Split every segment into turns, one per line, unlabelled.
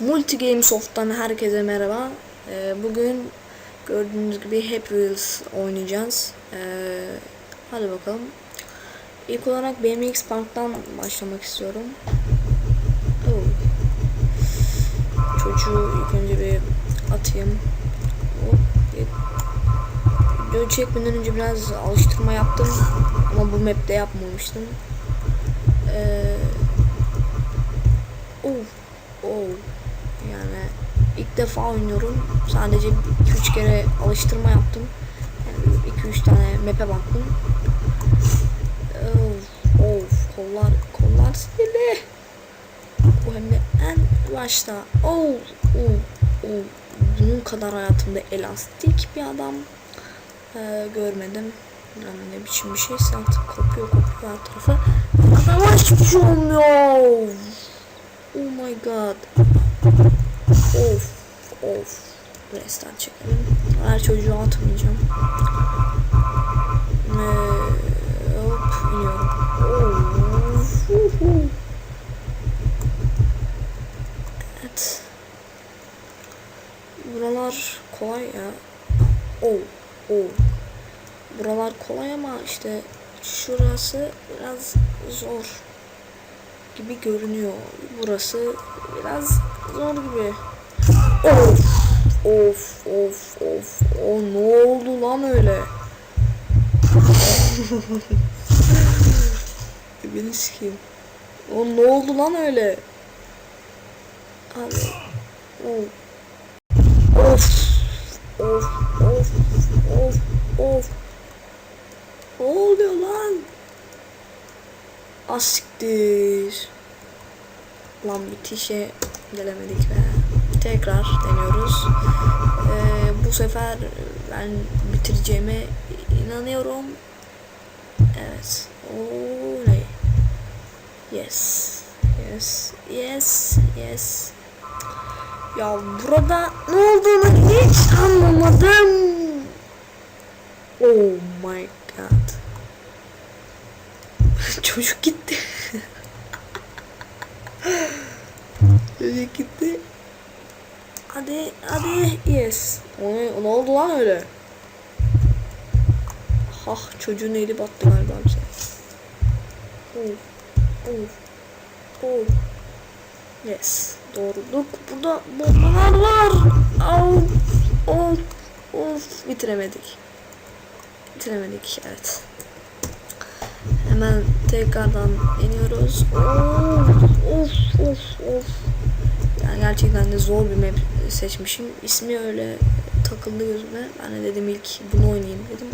Multi Game Soft'tan herkese merhaba. Ee, bugün gördüğünüz gibi Happy Wheels oynayacağız. Ee, hadi bakalım. İlk olarak BMX Park'tan başlamak istiyorum. Oh. Çocuğu ilk önce bir atayım. Hop. Video çekmeden önce biraz alıştırma yaptım. Ama bu map'te yapmamıştım. Defa oynuyorum. Sadece 2-3 kere alıştırma yaptım. Yani 2-3 tane map'e baktım. Of, of kollar kollar sinirli. Bu hem de en başta. Oh, oh, oh. Bunun kadar hayatımda elastik bir adam ee, görmedim. Yani ne biçim bir şeyse artık kopuyor kopuyor her tarafı. Adama hiçbir şey olmuyor. Oh my god. Of of. Restart çekelim. Her çocuğu atmayacağım. Ee, hop iniyorum. Hu. Evet. Buralar kolay ya. Oh, oh. Buralar kolay ama işte şurası biraz zor gibi görünüyor. Burası biraz zor gibi. Of of of of o ne oldu lan öyle? Beni sikeyim. O ne oldu lan öyle? Abi. Of. Of. Of of of. Ne oluyor lan? Asiktir. Lan bitişe gelemedik be. Tekrar deniyoruz. Ee, bu sefer ben bitireceğime inanıyorum. Evet. Oley. Yes. Yes. Yes. Yes. Ya burada ne olduğunu hiç anlamadım. Oh my god. Çocuk gitti. Çocuk gitti. Hadi hadi yes. O ne, ne oldu lan öyle? Hah çocuğun eli battı galiba bize. Oh, oh, oh. Yes. Doğruluk. Burada bombalar var. Of, of, of. Bitiremedik. Bitiremedik evet. Hemen tekrardan iniyoruz. Of, of, of, of. Yani gerçekten de zor bir map seçmişim. İsmi öyle takıldı gözüme. Ben de dedim ilk bunu oynayayım dedim.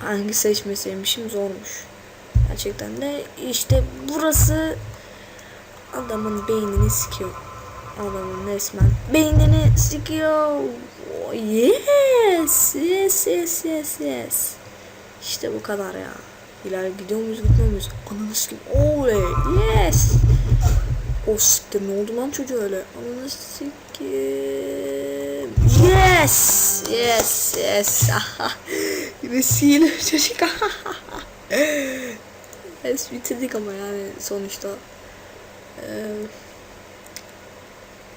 Hangi seçmeseymişim zormuş. Gerçekten de işte burası adamın beynini sikiyor. Adamın resmen beynini sikiyor. Oh, yes, yes, yes, yes, yes. İşte bu kadar ya. İleride gidiyor muyuz gitmiyor muyuz? Ananı sikim. Oley. Yes. O siktir ne oldu lan çocuğa öyle? Ananı sikim. Yes. Yes. Yes. Yine sihirli çocuk. yes bitirdik ama yani sonuçta. Ee,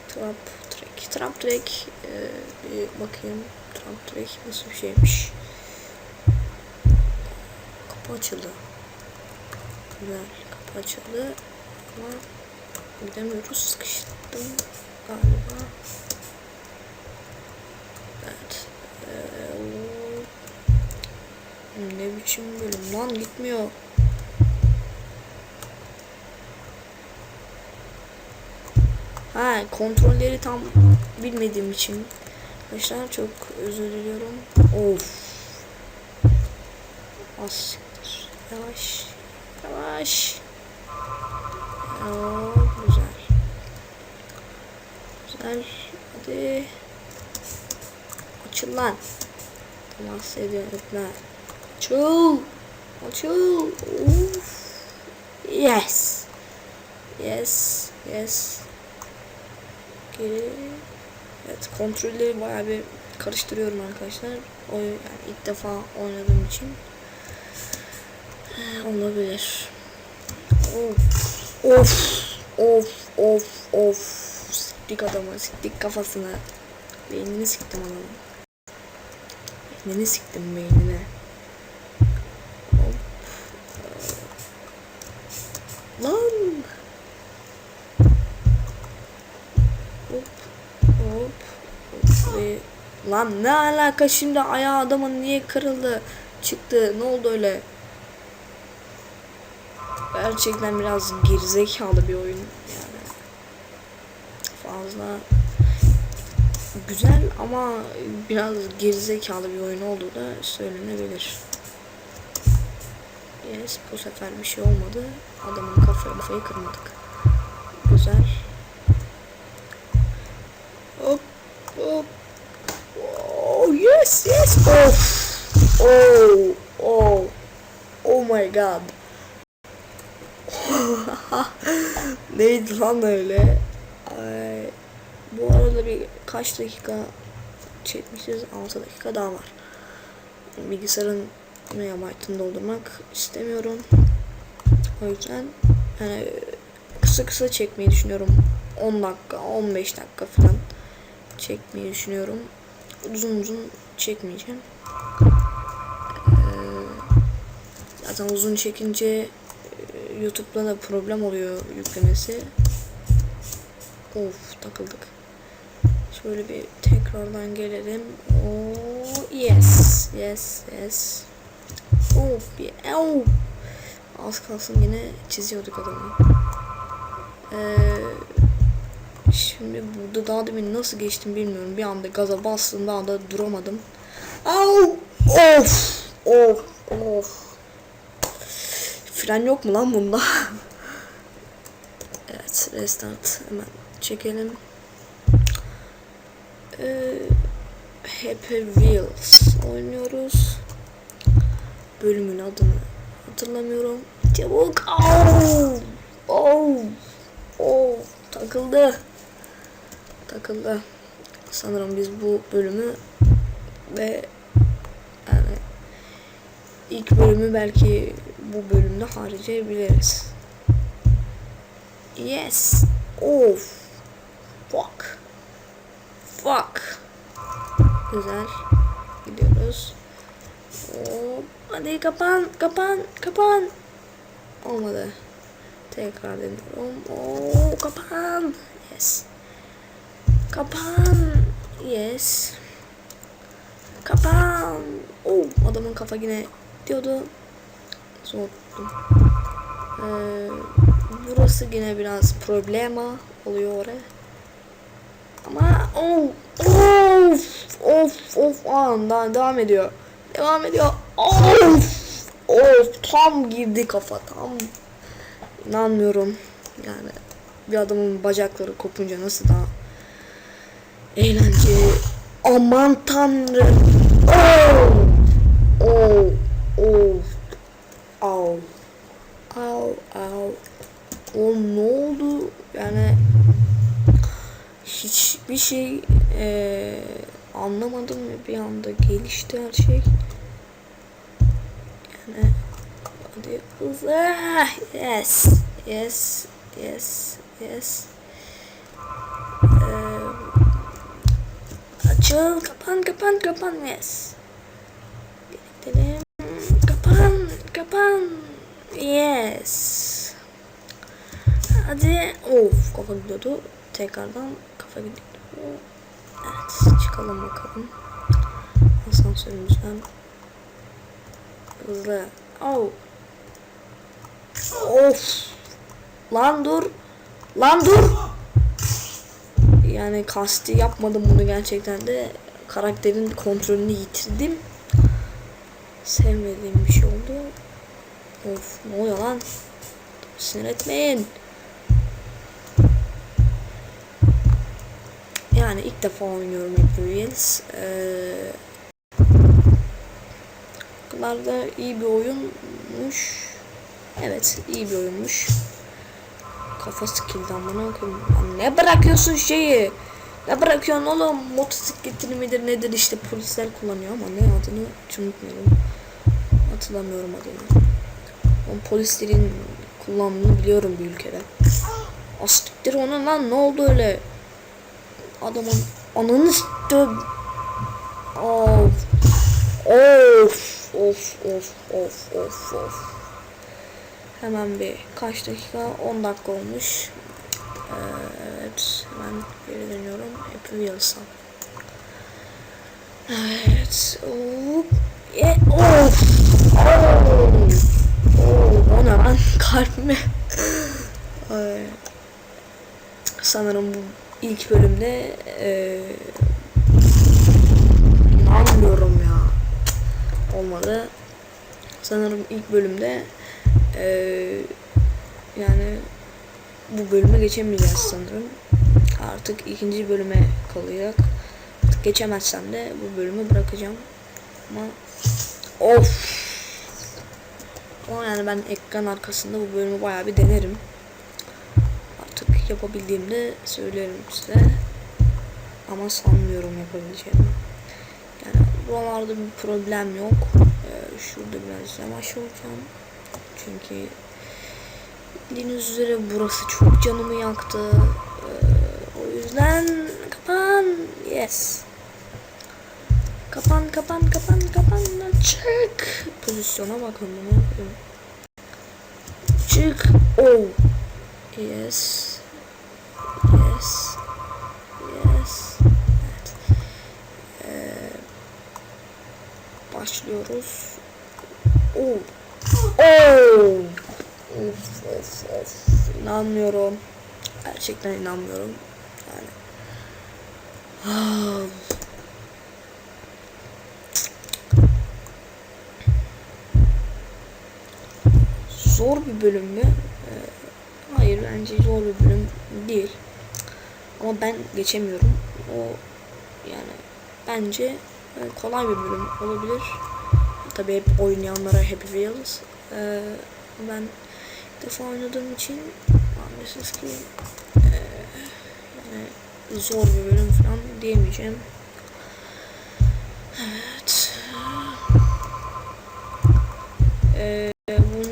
trap track. Trap track. Bir bakayım. Trap track nasıl bir şeymiş. Kapı açıldı. Güzel. Kapı açıldı. Ama gidemiyoruz. Sıkıştım galiba. Evet. Ee, ne biçim bölüm lan gitmiyor. Ha kontrolleri tam bilmediğim için arkadaşlar çok özür diliyorum. Of. Az. Yavaş. Yavaş. Açıl lan. Temas ediyorlar. Açıl. Açıl. Of. Yes. Yes. Yes. Geri. Evet kontrolleri bayağı bir karıştırıyorum arkadaşlar. O yani ilk defa oynadığım için. Ee, olabilir. Of. Of. Of. Of. Of. Siktik adamı, siktik kafasını. Beynini siktim adamı. Beynini siktim beynine. Lan. Hop. Hop. Hop. Lan ne alaka şimdi ayağı adamın niye kırıldı? Çıktı. Ne oldu öyle? Gerçekten biraz gerizekalı bir oyun yani. Fazla güzel ama biraz gerizekalı bir oyun olduğu da söylenebilir. Yes, bu sefer bir şey olmadı. Adamın kafayı kafayı kırmadık. Güzel. Hop hop. Oh yes yes. Of. Oh oh. Oh my god. Neydi lan öyle? Ay, bu arada bir kaç dakika çekmişiz? 6 dakika daha var. Bilgisayarın megabaytını doldurmak istemiyorum. O yüzden yani kısa kısa çekmeyi düşünüyorum. 10 dakika, 15 dakika falan çekmeyi düşünüyorum. Uzun uzun çekmeyeceğim. Ee, zaten uzun çekince e, YouTube'da da problem oluyor yüklemesi. Of takıldık. Şöyle bir tekrardan gelelim. Oh yes, yes, yes. Of bir oh. Az kalsın yine çiziyorduk adamı. Ee, şimdi burada daha demin nasıl geçtim bilmiyorum. Bir anda gaza bastım daha da duramadım. Au! Of! Of! Of! Fren yok mu lan bunda? evet, restart hemen çekelim. Ee, Happy Wheels oynuyoruz. Bölümün adını hatırlamıyorum. Çabuk! Au! Oh! Oh! Takıldı. Takıldı. Sanırım biz bu bölümü ve yani ilk bölümü belki bu bölümde harcayabiliriz. Yes. Of. Fuck. Fuck. Güzel. Gidiyoruz. Hop. Hadi kapan, kapan, kapan. Olmadı. Tekrar deniyorum. Oo, kapan. Yes. Kapan. Yes. Kapan. Oh, adamın kafa yine diyordu. Soğuttum. Ee, burası yine biraz problema oluyor oraya. Ama of of of of anda devam ediyor. Devam ediyor. Of of tam girdi kafa tam. İnanmıyorum. Yani bir adamın bacakları kopunca nasıl daha eğlenceli. Aman tanrım. Oh oh oh Au. Au au. O ne oldu? Yani hiçbir şey eee, anlamadım ve bir anda gelişti her şey. Yani hadi hızlı. Yes. Yes. Yes. Yes. Eee, açıl. Kapan kapan kapan. Yes. Gidelim. Kapan. Kapan. Yes. Hadi. Of kafa gidiyordu. Tekrardan gidiyordu. Evet çıkalım bakalım. Asansörümüzden. Hızlı. Oh. Of. Lan dur. Lan dur. Yani kasti yapmadım bunu gerçekten de karakterin kontrolünü yitirdim. Sevmediğim bir şey oldu. Of ne oluyor lan? Sinir etmeyin. Yani ilk defa oynuyorum Happy Wheels. Ee, da iyi bir oyunmuş. Evet iyi bir oyunmuş. Kafa skill'di amına koyayım. Ne bırakıyorsun şeyi? Ne bırakıyorsun oğlum? Motosikletini midir nedir işte polisler kullanıyor ama ne adını unutmuyorum. Hatırlamıyorum adını. O polislerin kullandığını biliyorum bir ülkede. Astiktir ona lan ne oldu öyle? Adamın ananı s**tüm. Of. Of. Of of of of of. Hemen bir kaç dakika? 10 dakika olmuş. Evet. Hemen geri dönüyorum. Happy Wheels'a. Evet. Hop. Ye- Of. Oh. Oh. O ne lan? Ay. Sanırım bu ilk bölümde inanmıyorum ya. Olmadı. Sanırım ilk bölümde eee yani bu bölüme geçemeyeceğiz sanırım. Artık ikinci bölüme kalacak. Artık geçemezsem de bu bölümü bırakacağım. Ama of. Ama yani ben ekran arkasında bu bölümü bayağı bir denerim. Yapabildiğimde söylerim size. Ama sanmıyorum yapabileceğimi. Yani buralarda bir problem yok. Ee, şurada biraz yavaş olacağım. Çünkü bildiğiniz üzere burası çok canımı yaktı. Ee, o yüzden kapan. Yes. Kapan kapan kapan kapan. Çık. Pozisyona bakın bunu. Çık. Oh. Yes. Yes. Evet. Ee, başlıyoruz. Oh. Of of of. İnanmıyorum. Gerçekten inanmıyorum. Yani. Ah. Zor bir bölüm mü? Ee, hayır bence zor bir bölüm değil. Ama ben geçemiyorum. O yani bence e, kolay bir bölüm olabilir. Tabii hep oynayanlara Happy Wheels. Ee, ben ilk defa oynadığım için maalesef ki e, yani zor bir bölüm falan diyemeyeceğim. Evet. Ee, bu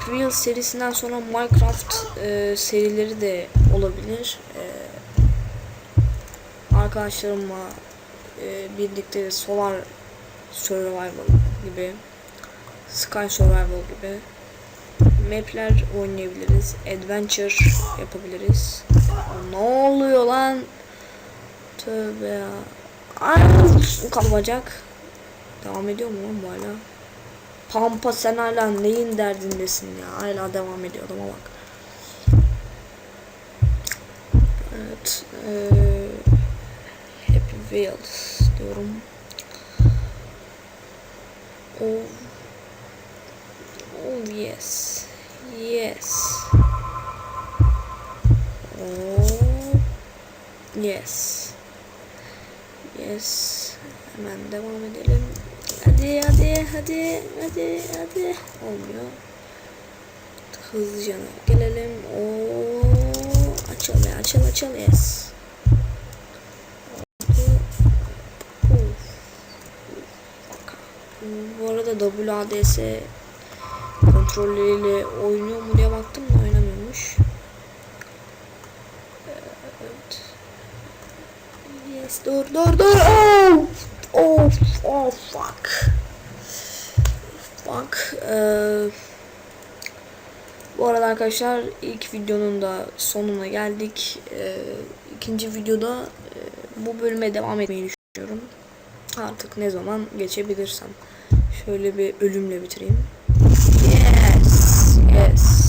Wheels serisinden sonra Minecraft e, serileri de olabilir. E, arkadaşlarımla e, birlikte Solar Survival gibi, Sky Survival gibi mapler oynayabiliriz. Adventure yapabiliriz. Ne oluyor lan? Tövbe ya. Ay, kalbacak. Devam ediyor mu lan bu hala? Pampa sen hala neyin derdindesin ya? Hala devam ediyor adama bak. Evet. Ee, Wheels diyorum. Oh. Oh yes. Yes. Oh. Yes. Yes. Hemen devam edelim. Hadi hadi hadi hadi hadi. Olmuyor. Hızlıca gelelim. Oo, açıl ya açıl açıl yes. WADS kontrolleriyle oynuyor mu diye baktım da oynamıyormuş. Evet. Yes dur dur dur. Oh! Oh, oh fuck. Fuck. Ee, bu arada arkadaşlar ilk videonun da sonuna geldik. Ee, ikinci videoda e, bu bölüme devam etmeyi düşünüyorum. Artık ne zaman geçebilirsem. Şöyle bir ölümle bitireyim. Yes. Yes.